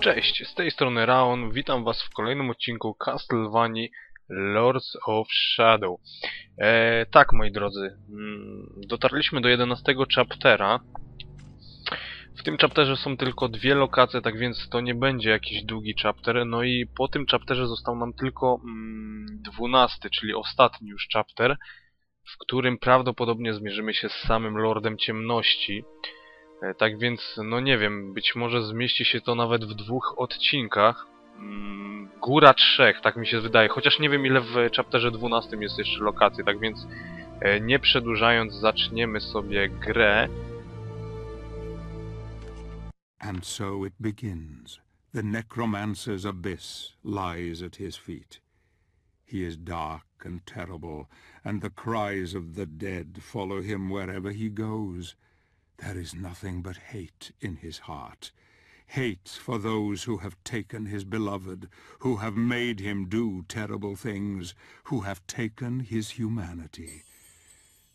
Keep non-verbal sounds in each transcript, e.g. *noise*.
Cześć, z tej strony Raon, witam was w kolejnym odcinku Castlevanii Lords of Shadow. E, tak, moi drodzy, mm, dotarliśmy do 11 chaptera. W tym chapterze są tylko dwie lokacje, tak więc to nie będzie jakiś długi chapter. No i po tym chapterze został nam tylko mm, 12, czyli ostatni już chapter, w którym prawdopodobnie zmierzymy się z samym Lordem Ciemności. E, Tak więc, no nie wiem, być może zmieści się to nawet w dwóch odcinkach. Mm, Góra trzech, tak mi się wydaje. Chociaż nie wiem ile w chapterze 12 jest jeszcze lokacji, tak więc e, nie przedłużając zaczniemy sobie grę. And so it begins. The necromancer's abyss lies at his feet. He is dark and terrible, and the cries of the dead follow him wherever he goes. There is nothing but hate in his heart. Hate for those who have taken his beloved, who have made him do terrible things, who have taken his humanity.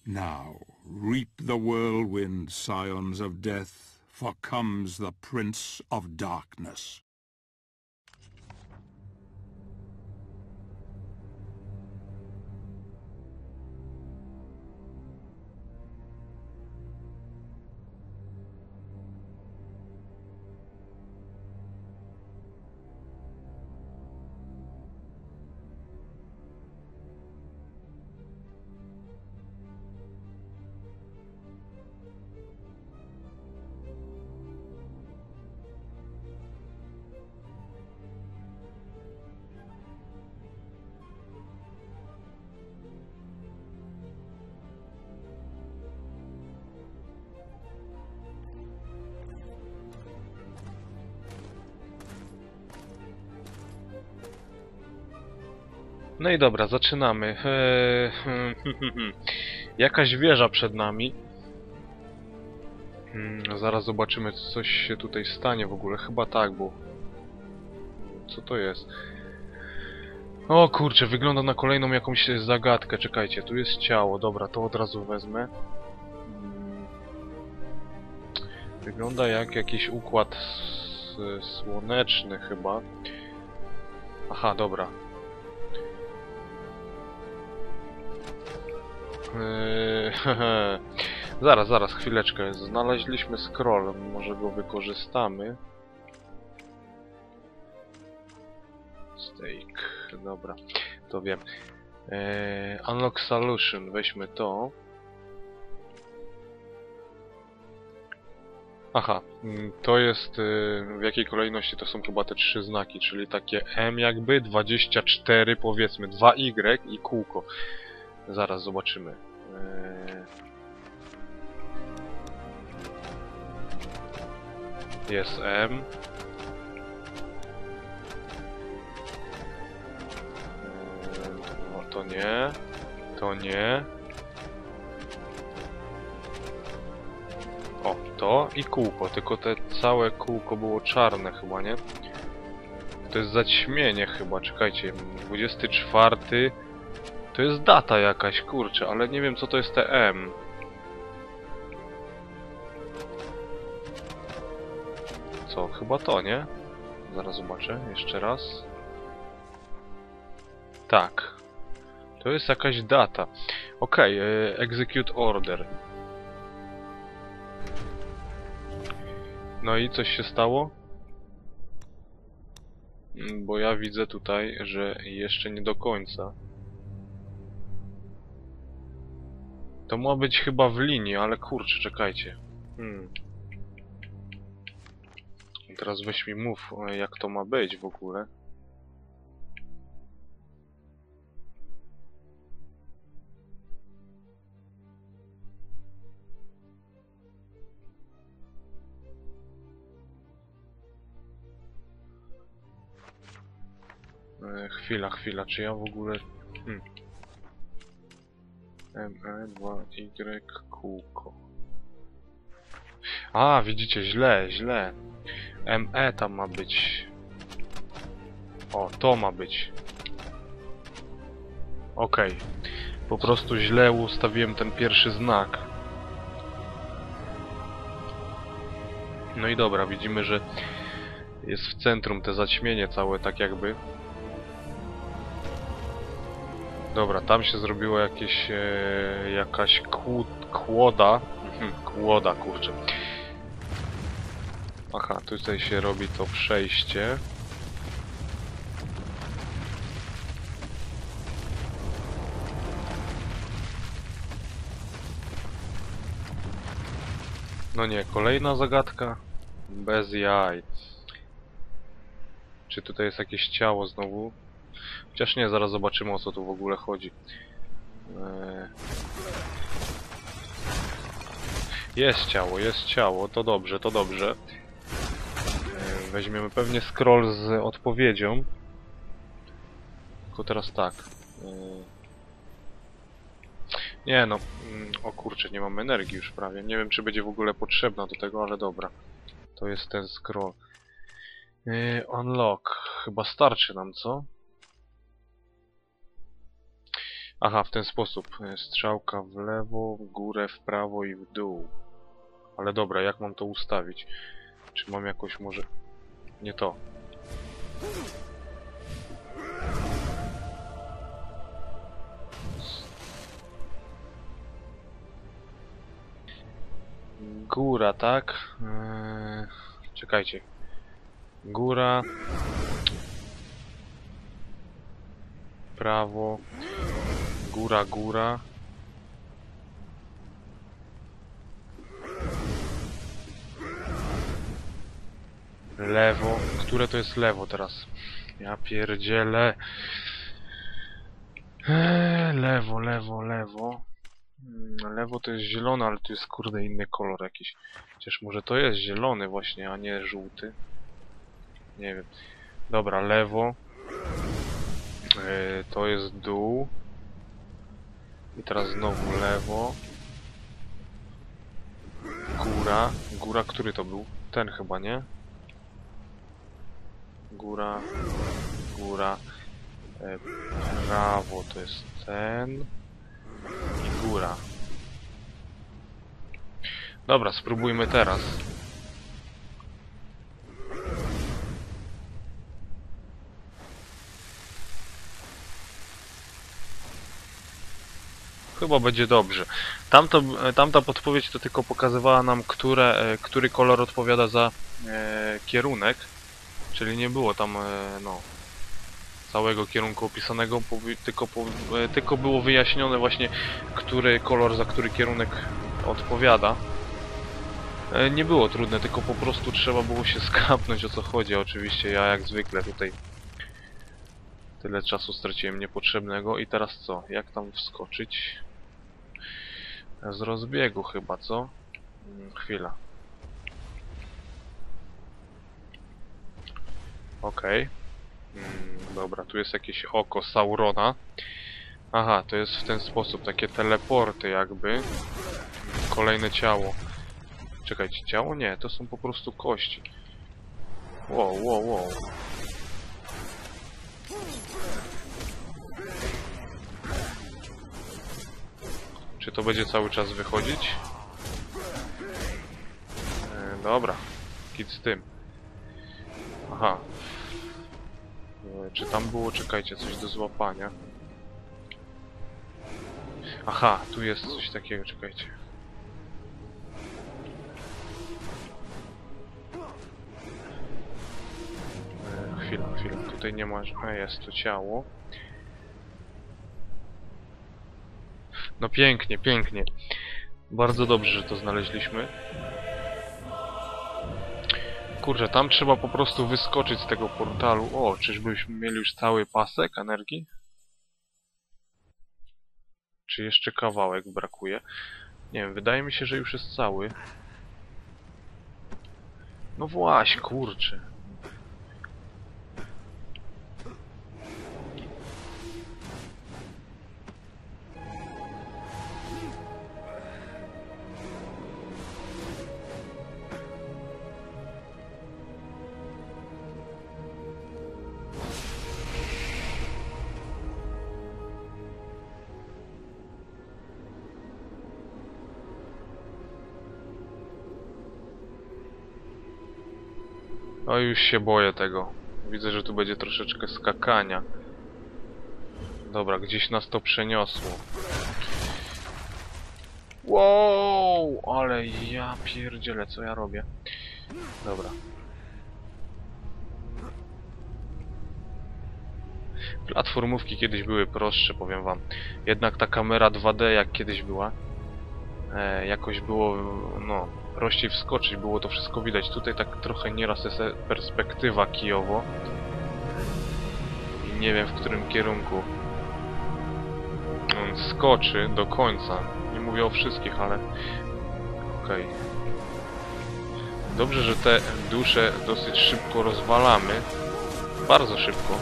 Now reap the whirlwind, scions of death, for comes the Prince of Darkness. No i dobra, zaczynamy. Eee. *laughs* Jakaś wieża przed nami. Hmm, zaraz zobaczymy, czy coś się tutaj stanie w ogóle. Chyba tak, bo... Co to jest? O kurczę, wygląda na kolejną jakąś zagadkę. Czekajcie, tu jest ciało. Dobra, to od razu wezmę. Hmm. Wygląda jak jakiś układ słoneczny chyba. Aha, dobra. *laughs* zaraz, zaraz, chwileczkę. Znaleźliśmy scroll, może go wykorzystamy. Steak, dobra, to wiem. Eee, unlock solution, weźmy to. Aha, mm, to jest y, w jakiej kolejności to są chyba te trzy znaki, czyli takie M jakby, 24 powiedzmy, 2Y i kółko. Zaraz zobaczymy. Eee... Jest M. Eee, No to nie. To nie. O, to i kółko, tylko te całe kółko było czarne chyba, nie? To jest zaćmienie chyba, czekajcie, 24 to jest data jakaś, kurczę, ale nie wiem co to jest TM. Co, chyba to, nie? Zaraz zobaczę, jeszcze raz. Tak. To jest jakaś data. Okay, execute order. No i coś się stało? Mm, Bo ja widzę tutaj, że jeszcze nie do końca. To ma być chyba w linii, ale kurczę, czekajcie. Hmm. Teraz weź mi mów, e, jak to ma być w ogóle. E, chwila, chwila, czy ja w ogóle... Hmm. ME2Y kółko. A, widzicie, źle, źle. ME tam ma być. O, to ma być. Okej. Po prostu źle ustawiłem ten pierwszy znak. No i dobra, widzimy, że Jest w centrum te zaćmienie całe, tak jakby. Dobra, tam się zrobiło jakieś... E, jakaś kłoda. Mhm, kłoda, kurczę. Aha, tutaj się robi to przejście. No nie, kolejna zagadka. Bez jaj. Czy tutaj jest jakieś ciało znowu? Chociaż nie, zaraz zobaczymy o co tu w ogóle chodzi. Eee... Jest ciało, jest ciało, to dobrze, to dobrze. Eee, Weźmiemy pewnie scroll z odpowiedzią. Tylko teraz tak. Eee... Nie no, mm, o kurczę, nie mam energii już prawie. Nie wiem czy będzie w ogóle potrzebna do tego, ale dobra. To jest ten scroll. Unlock. Chyba starczy nam, co? Aha, w ten sposób. E, Strzałka w lewo, w górę, w prawo i w dół. Ale dobra, jak mam to ustawić? Czy mam jakoś może... Nie to. Góra, tak? Eee, czekajcie. Góra. Prawo. Góra, góra. Lewo. Które to jest lewo teraz? Ja pierdzielę. Eee, lewo, lewo, lewo. Mm, Lewo to jest zielone, ale tu jest kurde inny kolor jakiś. Chociaż może to jest zielony właśnie, a nie żółty. Nie wiem. Dobra, lewo. Yy, to jest dół. I teraz znowu lewo. Góra. Góra, który to był? Ten chyba, nie? Góra. Góra. E, prawo to jest ten. I góra. Dobra, spróbujmy teraz. Chyba będzie dobrze. Tamto, tamta podpowiedź to tylko pokazywała nam, które, e, który kolor odpowiada za e, kierunek. Czyli nie było tam, e, no, całego kierunku opisanego, tylko, e, tylko było wyjaśnione właśnie, który kolor za który kierunek odpowiada. E, Nie było trudne, tylko po prostu trzeba było się *laughs* skapnąć o co chodzi. Oczywiście ja jak zwykle tutaj tyle czasu straciłem niepotrzebnego i teraz co? Jak tam wskoczyć? Z rozbiegu chyba, co? Chwila. Okej. Mm, Dobra, tu jest jakieś oko Saurona. Aha, to jest w ten sposób, takie teleporty jakby. Kolejne ciało. Czekajcie, ciało? Nie, to są po prostu kości. Wow, wow, wow. Czy to będzie cały czas wychodzić? E, dobra, kit z tym. Aha. E, czy tam było, czekajcie, coś do złapania? Aha, tu jest coś takiego, czekajcie. E, chwila, chwila, tutaj nie ma... A, jest to ciało. No pięknie, pięknie. Bardzo dobrze, że to znaleźliśmy. Kurczę, tam trzeba po prostu wyskoczyć z tego portalu. O, czyżbyśmy mieli już cały pasek energii? Czy jeszcze kawałek brakuje? Nie wiem, wydaje mi się, że już jest cały. No właśnie, kurczę. O, już się boję tego. Widzę, że tu będzie troszeczkę skakania. Dobra, gdzieś nas to przeniosło. Wow, ale ja pierdzielę, co ja robię. Dobra. Platformówki kiedyś były prostsze, powiem wam. Jednak ta kamera 2D jak kiedyś była, e, jakoś było, no, prościej wskoczyć, było to wszystko widać. Tutaj tak trochę nieraz jest perspektywa kijowo. I nie wiem w którym kierunku on skoczy do końca. Nie mówię o wszystkich, ale okej. Dobrze, że te dusze dosyć szybko rozwalamy. Bardzo szybko.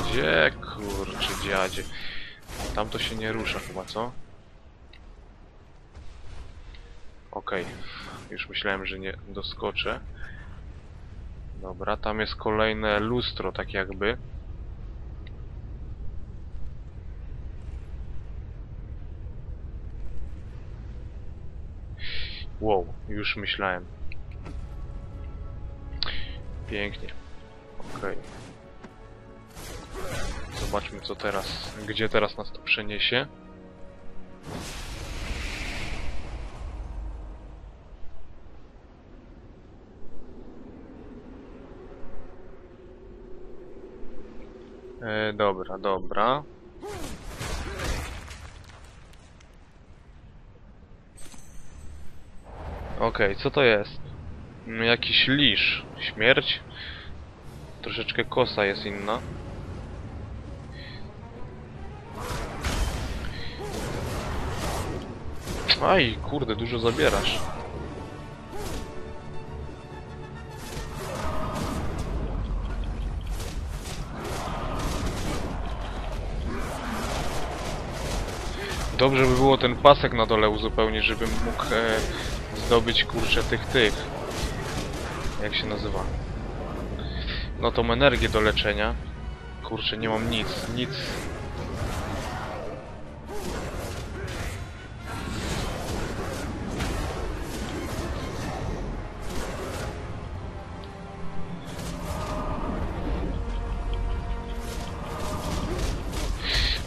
Gdzie kurczę dziadzie? Tam to się nie rusza chyba, co? Okej. Już myślałem, że nie doskoczę. Dobra, tam jest kolejne lustro, tak jakby. Wow, już myślałem. Pięknie. Okej. Zobaczmy co teraz, gdzie teraz nas to przeniesie. E, dobra, dobra. Okej, co to jest? Mm, Jakiś lisz. Śmierć? Troszeczkę kosa jest inna. Aj, kurde, dużo zabierasz. Dobrze by było ten pasek na dole uzupełnić, żebym mógł e, zdobyć kurczę tych tych. Jak się nazywa? No tą energię do leczenia. Kurczę, nie mam nic, nic.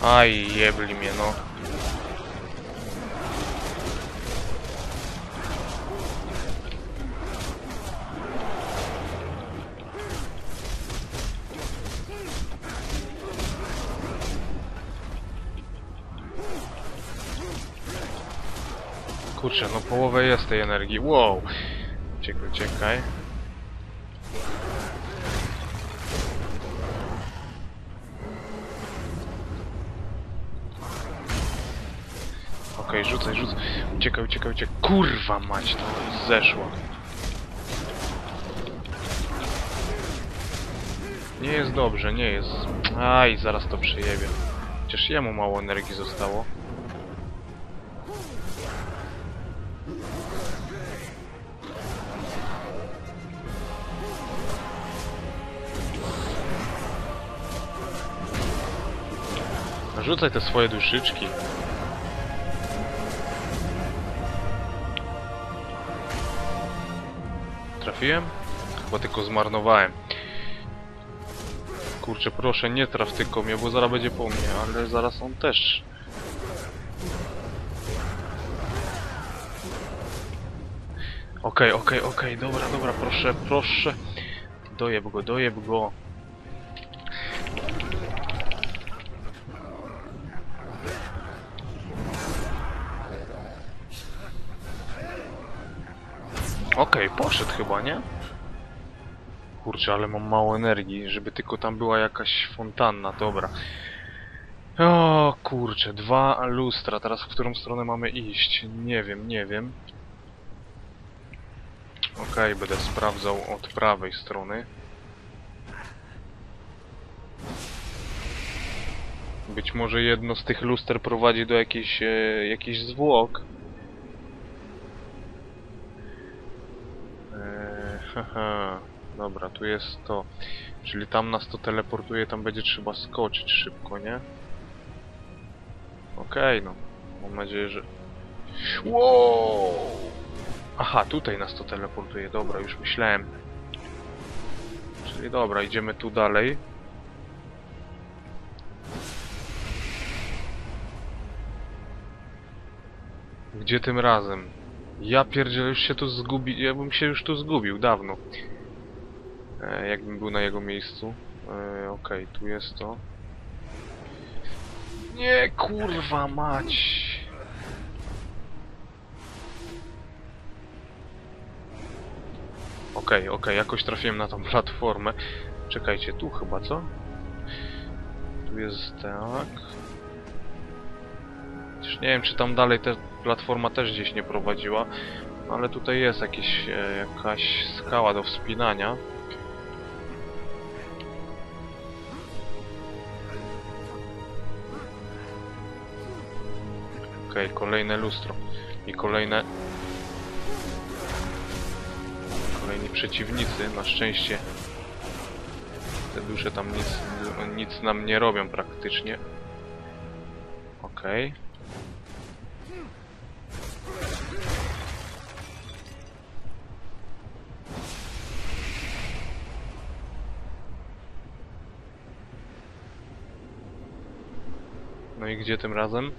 Aj, jebli mnie, no. Kurczę, no połowę jest tej energii. Wow! Czekaj, czekaj. Okej, rzucaj, rzucaj. Uciekaj, uciekaj, uciekaj. Kurwa mać, to zeszło. Nie jest dobrze, nie jest. Aj, zaraz to przyjebie. Chociaż jemu mało energii zostało. Rzucaj te swoje duszyczki. Trafiłem? Chyba tylko zmarnowałem. Kurczę, proszę, nie traf tylko mnie, bo zaraz będzie po mnie, ale zaraz on też. Okej, okej, okej, dobra, dobra, proszę, proszę. Dojeb go, dojeb go. Okej, poszedł chyba, nie? Kurczę, ale mam mało energii, żeby tylko tam była jakaś fontanna, dobra. O kurczę, dwa lustra, teraz w którą stronę mamy iść? Nie wiem, nie wiem. Okej, będę sprawdzał od prawej strony. Być może jedno z tych luster prowadzi do jakiejś, e, jakichś zwłok. Eee, dobra, tu jest to. Czyli tam nas to teleportuje, tam będzie trzeba skoczyć szybko, nie? Okej, no. Mam nadzieję, że... Wow! Aha, tutaj nas to teleportuje. Dobra, już myślałem. Czyli dobra, idziemy tu dalej. Gdzie tym razem? Ja pierdzielę, już się tu zgubi... Ja bym się już tu zgubił dawno. E, jakbym był na jego miejscu. E, Okej, tu jest to. Nie, kurwa mać! Okej, okej, jakoś trafiłem na tą platformę. Czekajcie, tu chyba, co? Tu jest tak. Już nie wiem, czy tam dalej ta platforma też gdzieś nie prowadziła. Ale tutaj jest jakieś, e, jakaś skała do wspinania. Okej, kolejne lustro. I kolejne... Kolejni przeciwnicy. Na szczęście te dusze tam nic, nic nam nie robią praktycznie. Okej. No i gdzie tym razem?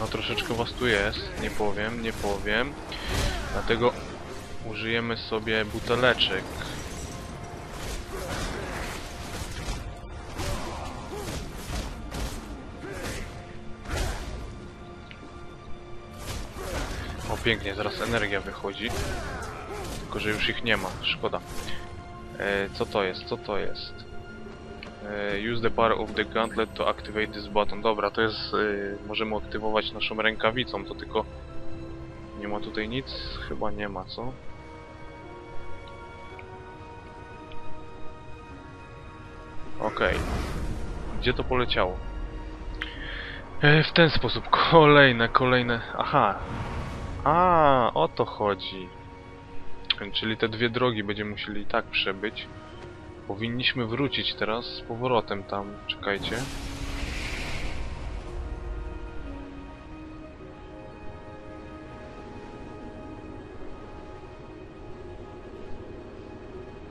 No troszeczkę was tu jest, nie powiem, nie powiem. Dlatego użyjemy sobie buteleczek. Pięknie, zaraz energia wychodzi. Tylko, że już ich nie ma, szkoda. E, co to jest? Co to jest? E, use the bar of the gauntlet to activate this button. Dobra, to jest... E, możemy aktywować naszą rękawicą, to tylko... Nie ma tutaj nic? Chyba nie ma, co? Okej. Gdzie to poleciało? E, w ten sposób. Kolejne, kolejne... Aha. A, o to chodzi. Czyli te dwie drogi będziemy musieli i tak przebyć. Powinniśmy wrócić teraz z powrotem tam. Czekajcie.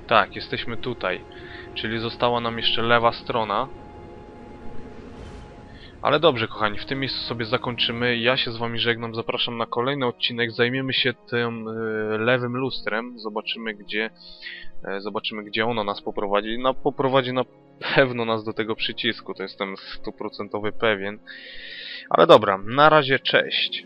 Tak, jesteśmy tutaj. Czyli została nam jeszcze lewa strona. Ale dobrze, kochani, w tym miejscu sobie zakończymy. Ja się z wami żegnam, zapraszam na kolejny odcinek. Zajmiemy się tym y, lewym lustrem. Zobaczymy, gdzie e, zobaczymy, gdzie ono nas poprowadzi. No, poprowadzi na pewno nas do tego przycisku, to jestem stuprocentowy pewien. Ale dobra, na razie cześć.